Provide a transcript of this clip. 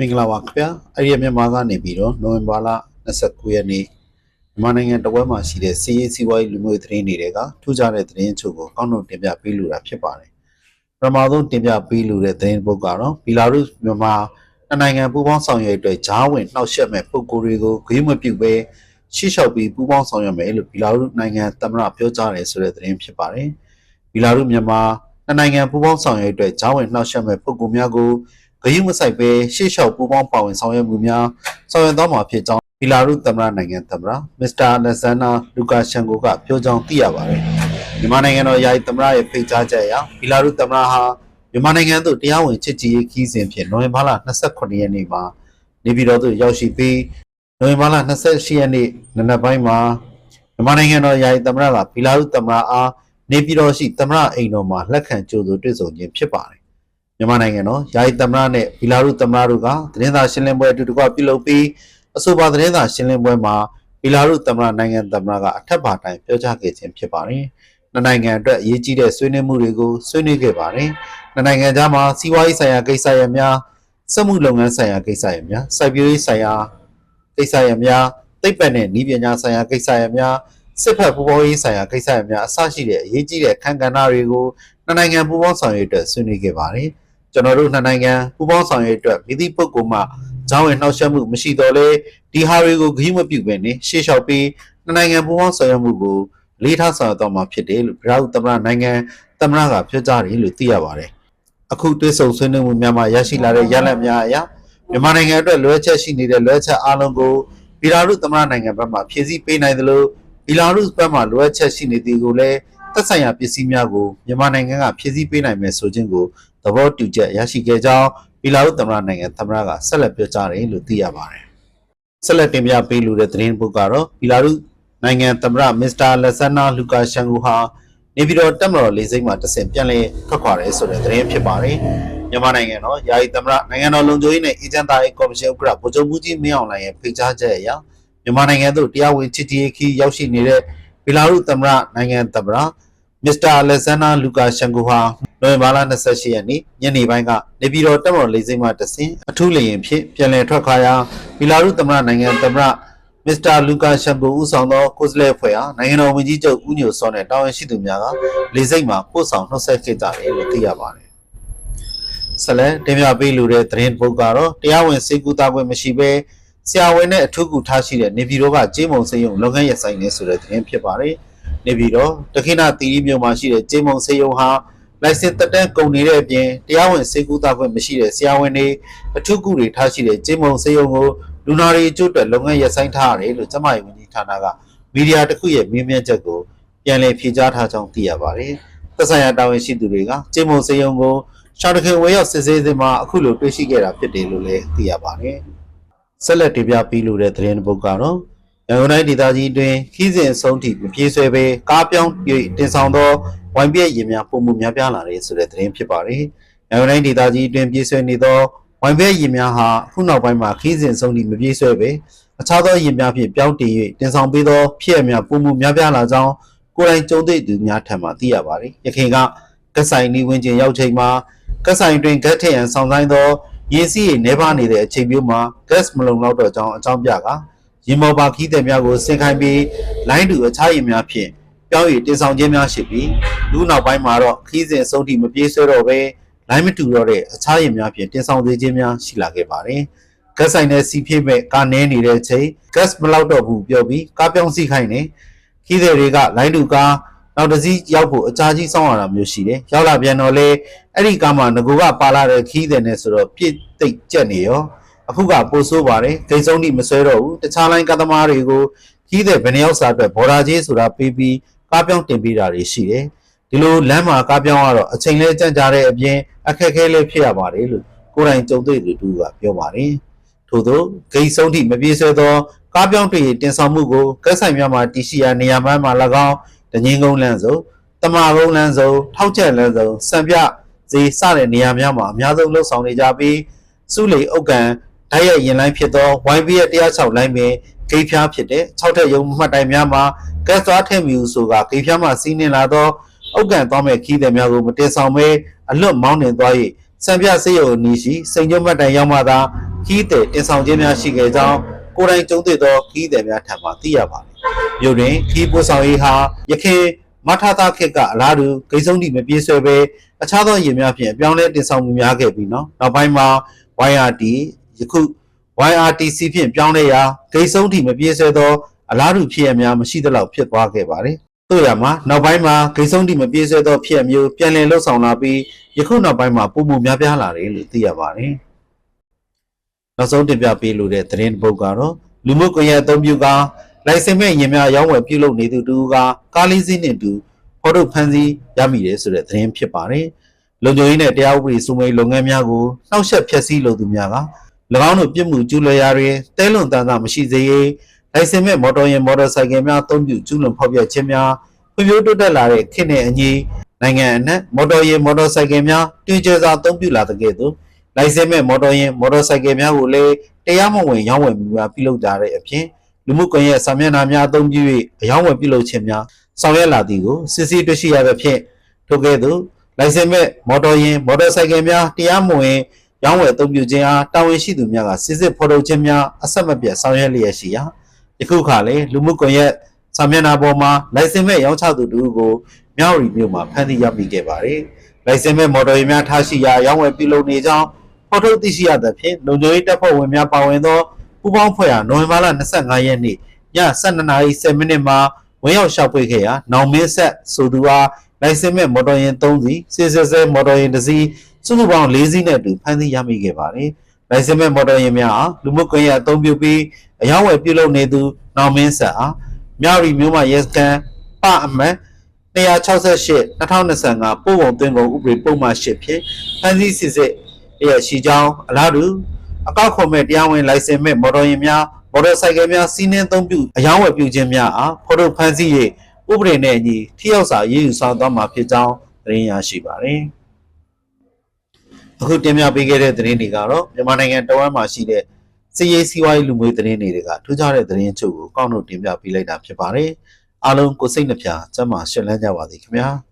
မင်္ဂလာပါခင်ဗျာအဲ့ဒီမြန်မာကနေပြီးတော့နိုဝင်ဘာလ29ရက်နေ့မြန်မာနိုင်ငံတဝက်မှာရှိတဲ့စီးရေးစီးပွားရေးလူမျိုးရေးသတင်းတွေကထူးခြားတဲ့သတင်းအချို့ကိုကောင်းနှုတ်တင်ပြပေးလိုတာဖြစ်ပါတယ်ပထမဆုံးတင်ပြပေးလိုတဲ့သတင်းပုဒ်ကတော့ဘီလာရုစ်မြန်မာနှစ်နိုင်ငံပူးပေါင်းဆောင်ရွက်အတွက်ဂျားဝင်နှောက်ယှက်မဲ့ပုံကိုယ်တွေကိုဂရုမပြုဘဲရှေ့လျှောက်ပြီးပူးပေါင်းဆောင်ရွက်မယ်လို့ဘီလာရုစ်နိုင်ငံသမ္မတပြောကြားတယ်ဆိုတဲ့သတင်းဖြစ်ပါတယ်ဘီလာရုစ်မြန်မာနှစ်နိုင်ငံပူးပေါင်းဆောင်ရွက်အတွက်ဂျားဝင်နှောက်ယှက်မဲ့ပုံကိုယ်များကို ဂရုမစိုက်ပဲရှေ့လျှောက်ပူးပေါင်းပါဝင်ဆောင်ရွက်မှုများဆောင်ရွက်သွားမှာဖြစ်ကြောင်းဘီလာရုသမ္မတနိုင်ငံသမ္မတမစ္စတာလက်ဇန်နာလူကာရှန်ကိုကပြောကြောင်းသိရပါတယ်။မြန်မာနိုင်ငံတော်ယာယီသမ္မတရဲ့ဖိတ်ကြားချက်အရဘီလာရုသမ္မတဟာမြန်မာနိုင်ငံသို့တရားဝင်ချစ်ကြည်ရေးခီးစဉ်ဖြင့်နိုဝင်ဘာလ28ရက်နေ့မှာနေပြည်တော်သို့ရောက်ရှိပြီးနိုဝင်ဘာလ28ရက်နေ့နနက်ပိုင်းမှာမြန်မာနိုင်ငံတော်ယာယီသမ္မတကဘီလာရုသမ္မတအားနေပြည်တော်ရှိသမ္မတအိမ်တော်မှာလက်ခံကြိုဆိုတွေ့ဆုံခြင်းဖြစ်ပါတယ်။ မြန်မာနိုင်ငံတော်ယာယီသမ္မတနဲ့ဘီလာရုသမ္မတတို့ကသတင်းစာရှင်းလင်းပွဲအတူတကွပြုလုပ်ပြီးအဆိုပါသတင်းစာရှင်းလင်းပွဲမှာဘီလာရုသမ္မတနိုင်ငံသမ္မတကအထက်ပါတိုင်းပြောကြားခဲ့ခြင်းဖြစ်ပါတယ်။နှစ်နိုင်ငံအတွက်အရေးကြီးတဲ့ဆွေးနွေးမှုတွေကိုဆွေးနွေးခဲ့ပါတယ်။နှစ်နိုင်ငံကြားမှာစီးပွားရေးဆိုင်ရာကိစ္စရပ်များစက်မှုလုပ်ငန်းဆိုင်ရာကိစ္စရပ်များစိုက်ပျိုးရေးဆိုင်ရာကိစ္စရပ်များသိပ္ပံနဲ့ဤပညာဆိုင်ရာကိစ္စရပ်များစစ်ဖက်ပူးပေါင်းရေးဆိုင်ရာကိစ္စရပ်များအစရှိတဲ့အရေးကြီးတဲ့အခမ်းကဏ္ဍတွေကိုနှစ်နိုင်ငံပူးပေါင်းဆောင်ရွက်အတွက်ဆွေးနွေးခဲ့ပါတယ်။ ကျွန်တော်တို့နှစ်နိုင်ငံပူးပေါင်းဆောင်ရွက်အတွက်မိသည့်ပုဂ္ဂိုလ်မှဂျောင်းဝင်နှောက်ယှက်မှုမရှိတော့လေဒီဟာတွေကိုဂရုမပြုဘဲနဲ့ရှေ့လျှောက်ပြီးနှစ်နိုင်ငံပူးပေါင်းဆောင်ရွက်မှုကိုလေးထားဆောင်ရွက်တော့မှာဖြစ်တယ်လို့ဗြဟ္မသမ္မတနိုင်ငံသမ္မတကပြောကြားတယ်လို့သိရပါတယ်အခုတွေ့ဆုံဆွေးနွေးမှုများမှာရရှိလာတဲ့ရလဒ်များအရမြန်မာနိုင်ငံအတွက်လွှဲချက်ရှိနေတဲ့လွှဲချက်အလုံးကိုဘီလာရုသမ္မတနိုင်ငံဘက်မှဖြည့်ဆည်းပေးနိုင်သလိုဘီလာရုဘက်မှလွှဲချက်ရှိနေသည်ကိုလည်းသက်ဆိုင်ရာပစ္စည်းများကိုမြန်မာနိုင်ငံကဖြည့်ဆည်းပေးနိုင်မယ်ဆိုခြင်းကိုသ ဘောတူချက်ရရှိခဲ့ကြောင်းဘီလာရုသမ္မတနိုင်ငံသမ္မတကဆက်လက်ပြောကြားတယ်လို့သိရပါတယ်။ဆက်လက်တင်ပြပေးလိုတဲ့သတင်းပုဒ်ကတော့ဘီလာရုနိုင်ငံသမ္မတမစ္စတာလက်ဆန်နာလူကာရှန်ကိုဟာနေပြည်တော်တက်မတော်လေးစိတ်မှာတဆင့်ပြန်လည်ထွက်ခွာတယ်ဆိုတဲ့သတင်းဖြစ်ပါတယ်။မြန်မာနိုင်ငံတော်ယာယီသမ္မတနိုင်ငံတော်လုံခြုံရေးနဲ့အေဂျင့်သားရေးကော်မရှင်ဥက္ကဋ္ဌဗိုလ်ချုပ်မှုကြီးမင်းအောင်လှိုင်ရဲ့ဖိတ်ကြားချက်အရမြန်မာနိုင်ငံသို့တရားဝင်ချစ်ကြည်ရေးခီးရောက်ရှိနေတဲ့ဘီလာရုသမ္မတနိုင်ငံသမ္မတမစ္စတာအလက်ဇန်နာလူကာရှန်ကိုဟာ နိုဝင်ဘာလ28ရက်နေ့ညနေပိုင်းကနေပြည်တော်တပ်မတော်လေးစိမ်းမှတဆင်အထူးလေယာဉ်ဖြင့်ပြန်လည်ထွက်ခွာရာဘီလာရုသမ္မတနိုင်ငံသမ္မတမစ္စတာလူကာရှန်ကိုဦးဆောင်သောကိုယ်စားလှယ်အဖွဲ့ဟာနိုင်ငံတော်ဝန်ကြီးချုပ်ဦးညိုစောနဲ့တာဝန်ရှိသူများကလေစိတ်မှပို့ဆောင်နှုတ်ဆက်ခဲ့ကြတယ်လို့သိရပါတယ်။ဆက်လက်တင်ပြပေးလိုတဲ့သတင်းပုဒ်ကတော့တရားဝင်စေကူတာခွင့်မရှိဘဲဆရာဝန်နဲ့အထူးကူထားရှိတဲ့နေပြည်တော်ကကျေးမုံစေယုံလုပ်ငန်းရဆိုင်နေဆိုတဲ့သတင်းဖြစ်ပါတယ်။နေပြီးတော့တခိဏတီရီမြို့မှာရှိတဲ့ကျေးမုံစေယုံဟာ လိုင်စင်တက်တန်းကုန်နေတဲ့အပြင်တရားဝင်စေကူတာခွင့်မရှိတဲ့ဆရာဝန်တွေအထုကုတွေထားရှိတဲ့ကျေးမုံစေယုံကိုလူနာတွေအကျိုးအတွက်လုပ်ငန်းရပ်ဆိုင်းထားရတယ်လို့ကျမရေးဝန်ကြီးဌာနကမီဒီယာတစ်ခုရဲ့မေးမြန်းချက်ကိုပြန်လည်ဖြေကြားထားကြောင်းသိရပါတယ်။သက်ဆိုင်ရာတာဝန်ရှိသူတွေကကျေးမုံစေယုံကိုရှောင်းတခင်ဝေရောက်စစ်ဆေးစဉ်မှာအခုလိုတွေ့ရှိခဲ့တာဖြစ်တယ်လို့လည်းသိရပါတယ်။ဆက်လက်တင်ပြပေးလိုတဲ့သတင်းတစ်ပုဒ်ကတော့ရန်ကုန်တိုင်းဒေသကြီးအတွင်းခီးစဉ်အဆုံးထိမပြေးဆွဲပဲကားပြောင်း၍တင်ဆောင်သော ဝိုင်ပြည့်ရင်များပုံမှုများပြားလာတဲ့ဆိုတဲ့သတင်းဖြစ်ပါတယ်။ရန်ကုန်တိုင်းဒေသကြီးအတွင်းပြေးဆွဲနေသောဝိုင်ပြည့်ရင်များဟာအခုနောက်ပိုင်းမှာခီးစဉ်အဆုံးထိမပြေးဆွဲပဲအခြားသောရင်များဖြင့်ပြောင်းတင်၍တင်ဆောင်ပေးသောဖြစ်ရများပုံမှုများပြားလာကြောင်းကိုယ်တိုင်ကြုံတွေ့သူများထံမှသိရပါတယ်။ရခိုင်ကကက်ဆိုင်နီဝင်ကျင်ရောက်ချိန်မှာကက်ဆိုင်တွင်ဂတ်ထရန်ဆောင်ဆိုင်သောရေစီးရည်နှဲပါနေတဲ့အချိန်မျိုးမှာ gas မလုံလောက်တော့ကြောင်းအကြောင်းပြကာရင်မော်ပါခီးတဲ့များကိုဆင်ခိုင်းပြီးလိုင်းတူအခြားရင်များဖြင့် ပြောင်းရည်တင်ဆောင်ခြင်းများရှိပြီးလူနောက်ပိုင်းမှာတော့ခီးစဉ်အဆုံးထိမပြေးဆွဲတော့ဘဲလိုင်းမတူတော့တဲ့အခြားရင်များဖြင့်တင်ဆောင်သေးခြင်းများရှိလာခဲ့ပါတယ်။ဂတ်ဆိုင်နဲ့စီဖြစ်မဲ့ကာနဲနေတဲ့အချိန် gas မလောက်တော့ဘူးပြောပြီးကားပြောင်းစီခိုင်းနေခီးတဲ့တွေကလိုင်းတူကားနောက်တစ်စီးရောက်ဖို့အကြာကြီးစောင့်ရတာမျိုးရှိတယ်။ရောက်လာပြန်တော့လေအဲ့ဒီကားမှာငကိုကပါလာတဲ့ခီးတဲ့နဲ့ဆိုတော့ပြစ်သိပ်ကြက်နေရောအခုကပို့ဆိုးပါတယ်ဂိတ်ဆုံးတိမဆွဲတော့ဘူးတခြားလိုင်းကသမားတွေကိုကြီးတဲ့ဗနေရောက်စာအတွက်ဘော်ဒါကြီးဆိုတာပေးပြီး ကားပြောင်းတင်ပေးတာတွေရှိတယ်ဒီလိုလမ်းမှာကားပြောင်းရတော့အချိန်လဲကြန့်ကြာတဲ့အပြင်အခက်အခဲလည်းဖြစ်ရပါတယ်လို့ကိုယ်တိုင်ကြုံတွေ့သူတူကပြောပါတယ်ထို့သောဂိတ်ဆုံးတိမပြေဆွဲသောကားပြောင်းတွေတင်ဆောင်မှုကိုကက်ဆိုင်များမှာတရှိရာနေရာမှန်းမှာ၎င်းတငင်းကုန်းလမ်းစုံတမာကုန်းလမ်းစုံထောက်ချက်လမ်းစုံစံပြဈေးစတဲ့နေရာများမှာအများဆုံးလှုပ်ဆောင်နေကြပြီးစုလီဥက္ကန်ဓာတ်ရိုက်ရင်လိုင်းဖြစ်သော YB ရဲ့106လိုင်းပင် ဂိတ်ဖျားဖြစ်တဲ့6ထက်ရုံမှတ်တိုင်များမှာကက်စသွားထည့်မြူဆိုကဂိတ်ဖျားမှစီးနှင်လာသောအုတ်ကန်သွားမဲ့ခီးသည်များကိုမတင်ဆောင်ဘဲအလွတ်မောင်းနှင်သွား၍စံပြစေးရုံအနီးရှိစိန်ကျုံမှတ်တိုင်ရောက်မှသာခခီးတဲ့တင်ဆောင်ခြင်းများရှိခဲ့ကြောင်းကိုယ်တိုင်ကြုံတွေ့သောခီးတဲ့များထံမှသိရပါတယ်။မြို့တွင်ခီးပို့ဆောင်ရေးဟာယခင်မထတာခေတ်ကအလားတူဂိတ်ဆုံးတိမပြေးဆွဲပဲအခြားသောယာဉ်များဖြင့်အပြောင်းလဲတင်ဆောင်မှုများခဲ့ပြီးနော်နောက်ပိုင်းမှာ YRT ယခု YRTC ဖြင့်ပြောင်းလဲရာဂိတ်ဆုံးတိမပြေးဆွဲသောအလားတူဖြစ်ရများမရှိသလောက်ဖြစ်သွားခဲ့ပါတယ်။တို့ရမှာနောက်ပိုင်းမှာဂိတ်ဆုံးတိမပြေးဆွဲသောဖြစ်ရမျိုးပြန်လည်လှုပ်ဆောင်လာပြီးယခုနောက်ပိုင်းမှာပုံမှုများပြားလာတယ်လို့သိရပါတယ်။နောက်ဆုံးတင်ပြပေးလိုတဲ့သတင်းတစ်ပုဒ်ကတော့လူမှုကွန်ရက်အသုံးပြုကလိုင်စင်မဲ့ရင်များရောင်းဝယ်ပြုလုပ်နေသူတူကကားလေးစီးနဲ့တူဖော်ထုတ်ဖန်ဆီးရမိတယ်ဆိုတဲ့သတင်းဖြစ်ပါတယ်။လုံခြုံရေးနဲ့တရားဥပဒေစိုးမိုးရေးလုပ်ငန်းများကိုနှောက်ယှက်ဖျက်ဆီးလုပ်သူများက၎ င်းတို့ပြစ်မှုကျူးလွန်ရာတွင်တဲလွန်တန်တာမရှိစေရေးလိုင်စင်မဲ့မော်တော်ယာဉ်မော်တော်ဆိုင်ကယ်များအသုံးပြုကျူးလွန်ဖောက်ပြခြင်းများဖွံ့ဖြိုးတိုးတက်လာတဲ့ခေတ်နဲ့အညီနိုင်ငံအနှံ့မော်တော်ယာဉ်မော်တော်ဆိုင်ကယ်များတွင်ကျစွာအသုံးပြုလာတဲ့ကဲ့သို့လိုင်စင်မဲ့မော်တော်ယာဉ်မော်တော်ဆိုင်ကယ်များကိုလည်းတရားမဝင်ရောင်းဝယ်မှုများပြုလုပ်ကြတဲ့အပြင်လူမှုကွန်ရက်စာမျက်နှာများအသုံးပြု၍အယောင်းဝယ်ပြုလုပ်ခြင်းများဆောင်ရွက်လာသည်ကိုစစ်ဆေးတွေ့ရှိရသဖြင့်ထိုကဲ့သို့လိုင်စင်မဲ့မော်တော်ယာဉ်မော်တော်ဆိုင်ကယ်များတရားမဝင် ရောင်းဝယ်အသုံးပြုခြင်းအားတာဝန်ရှိသူများကစစ်စစ်ဖော်ထုတ်ခြင်းများအဆက်မပြတ်ဆောင်ရွက်လျက်ရှိရာယခုခါလည်းလူမှုကွန်ရက်စာမျက်နှာပေါ်မှာလိုင်စင်မဲ့ရောင်းချသူတို့ကိုမြောက်ရီမြို့မှာဖမ်းဆီးရမိခဲ့ပါတယ်။လိုင်စင်မဲ့မော်တော်ယာဉ်များထားရှိရာရောင်းဝယ်ပြုလုပ်နေကြောင်းဖော်ထုတ်သိရှိရသဖြင့်လုံခြုံရေးတပ်ဖွဲ့ဝင်များပါဝင်သောပူးပေါင်းဖွဲ့ရာနိုဝင်ဘာလ25ရက်နေ့ည7:10မိနစ်မှာဝင်ရောက်ရှောက်ပွေခဲ့ရာနောင်မင်းဆက်ဆိုသူအားလိုင်စင်မဲ့မော်တော်ယာဉ်3စီးစစ်စစ်ဆဲမော်တော်ယာဉ်တစ် စီးစုစုပေါင်း၄စီးနဲ့အတူဖမ်းဆီးရမိခဲ့ပါတယ်။လိုင်စင်မဲ့မော်တော်ယာဉ်များအားလူမှုကွန်ရက်အသုံးပြုပြီးအယောင်းဝယ်ပြုလုပ်နေသူနောင်မင်းဆက်အားမြောက်ရီမြို့မှရဲစခန်းပအမတ်268 2025ပို့ပုံသွင်းကုန်ဥပဒေပုံမှန်8ဖြင့်ဖမ်းဆီးစစ်စစ်ရရှိကြောင်းအလားတူအကောက်ခွန်မဲ့တရားဝင်လိုင်စင်မဲ့မော်တော်ယာဉ်များမော်တော်ဆိုင်ကယ်များစီးနှင်းသုံးပြုအယောင်းဝယ်ပြုခြင်းများအားဖော်ထုတ်ဖမ်းဆီး၍ဥပဒေနဲ့အညီထိရောက်စွာရေးယူဆောင်သွားမှာဖြစ်ကြောင်းသတင်းရရှိပါတယ်။ အခုတင်ပြပေးခဲ့တဲ့သတင်းတွေကတော့မြန်မာနိုင်ငံတဝမ်းမှာရှိတဲ့စီးရေးစီးပွားရေးလူမျိုးသတင်းတွေကထူးခြားတဲ့သတင်းချုပ်ကိုကောက်နှုတ်တင်ပြပေးလိုက်တာဖြစ်ပါတယ်။အားလုံးကိုစိတ်နှပြကျမ်းမာရှင်လန်းကြပါစေခင်ဗျာ။